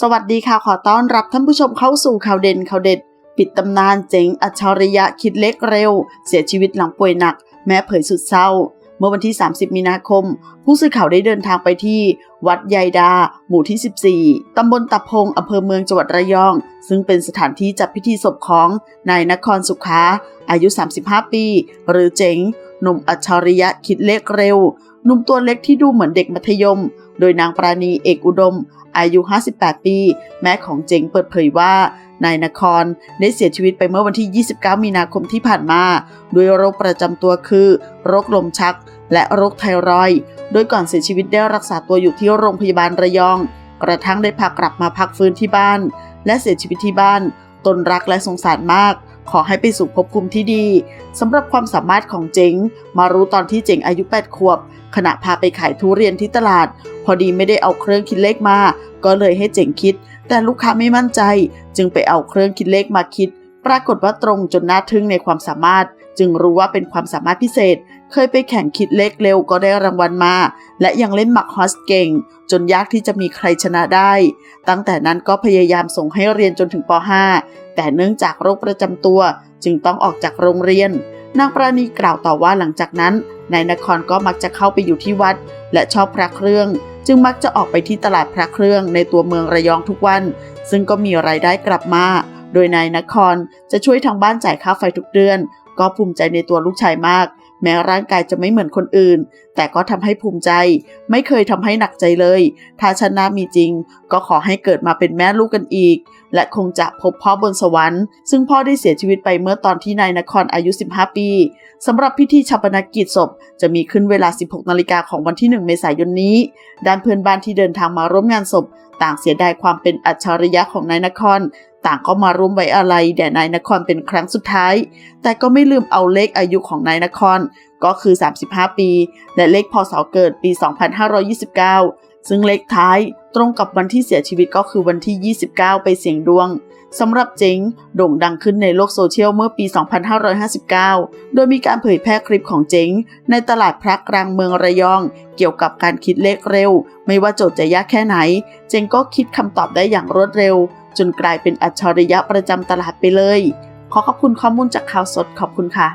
สวัสดีค่ะขอต้อนรับท่านผู้ชมเข้าสู่ข่าวเด่นข่าวเด็ด ปิดตำนานเจ๋งอัจฉริยะคิดเล็กเร็ว เสียชีวิตหลังป่วยหนัก แม้เผยสุดเศร้า เมื่อวันที่ 30 มีนาคม ผู้สื่อข่าวได้เดินทางไปที่ วัดยายดา หมู่ที่ 14 ตำบลตะพงอำเภอเมืองจังหวัดระยอง ซึ่งเป็นสถานที่จัดพิธีศพของนายนครสุขา อายุ 35 ปี หรือเจ๋งหนุ่มอัจฉริยะคิดเลขเร็วหนุ่มตัวเล็กที่ดูเหมือนเด็กมัธยม โดยนางปราณีเอกอุดม อายุ 58 ปี แม่ของเจ๋งเปิดเผยว่านายนครได้เสียชีวิตไปเมื่อวันที่ 29 มีนาคมที่ผ่านมา ด้วยโรคประจำตัวคือ โรคลมชัก และโรคไทรอยด์โดยก่อนเสียชีวิตได้รักษาตัวอยู่ที่โรงพยาบาลระยอง กระทั่งได้พากลับมาพักฟื้นที่บ้าน และเสียชีวิตที่บ้าน ตนรักและสงสารมาก ขอให้ไปสู่ภพภูมิที่ดีสำหรับความสามารถของเจ๋ง มารู้ตอนที่เจ๋งอายุ 8 ขวบ ขณะพาไปขายทุเรียนที่ตลาด พอดีไม่ได้เอาเครื่องคิดเลขมา ก็เลยให้เจ๋งคิด แต่ลูกค้าไม่มั่นใจ จึงไปเอาเครื่องคิดเลขมาคิด ปรากฏว่าตรงจนน่าทึ่งในความสามารถ จึงรู้ว่าเป็นความสามารถพิเศษ เคยไปแข่งคิดเลขเร็วก็ได้รางวัลมา และยังเล่นหมักฮอสเก่ง จนยากที่จะมีใครชนะได้ ตั้งแต่นั้นก็พยายามส่งให้เรียนจนถึงป .5 แต่เนื่องจากโรคประจำตัว จึงต้องออกจากโรงเรียน นางปราณีกล่าวต่อว่าหลังจากนั้นนายนครก็มักจะเข้าไปอยู่ที่วัด และชอบพระเครื่อง จึงมักจะออกไปที่ตลาดพระเครื่องในตัวเมืองระยองทุกวัน ซึ่งก็มีรายได้กลับมา โดยนายนครจะช่วยทางบ้านจ่ายค่าไฟทุกเดือน ก็ภูมิใจในตัวลูกชายมาก แม้ร่างกายจะไม่เหมือนคนอื่น แต่ก็ทำให้ภูมิใจ ไม่เคยทำให้หนักใจเลย ถ้าชนะมีจริง ก็ขอให้เกิดมาเป็นแม่ลูกกันอีก และคงจะพบพ่อบนสวรรค์ ซึ่งพ่อได้เสียชีวิตไปเมื่อตอนที่นายนครอายุ 15 ปีสำหรับพิธีชาปนกิจศพ จะมีขึ้นเวลา 16 นาฬิกาของวันที่ 1 เมษายนนี้ ด้านเพื่อนบ้านที่เดินทางมาร่วมงานศพ ต่างเสียดายความเป็นอัจฉริยะของนายนคร ต่างก็มาร่วมไว้อาลัยแด่นายนครเป็นครั้งสุดท้าย แต่ก็ไม่ลืมเอาเลขอายุของนายนคร ก็คือ 35 ปี และเลขพศเกิดปี 2529 ซึ่งเลขท้ายตรงกับวันที่เสียชีวิตก็คือวันที่ 29 ไปเสี่ยงดวงสำหรับเจ๋งโด่งดังขึ้นในโลกโซเชียลเมื่อปี 2559 โดยมีการเผยแพร่คลิปของเจ๋งในตลาดพระกลางเมืองระยอง เกี่ยวกับการคิดเลขเร็ว ไม่ว่าโจทย์จะยากแค่ไหน เจ๋งก็คิดคำตอบได้อย่างรวดเร็ว จนกลายเป็นอัจฉริยะประจำตลาดไปเลย ขอขอบคุณข้อมูลจากข่าวสดขอบคุณค่ะ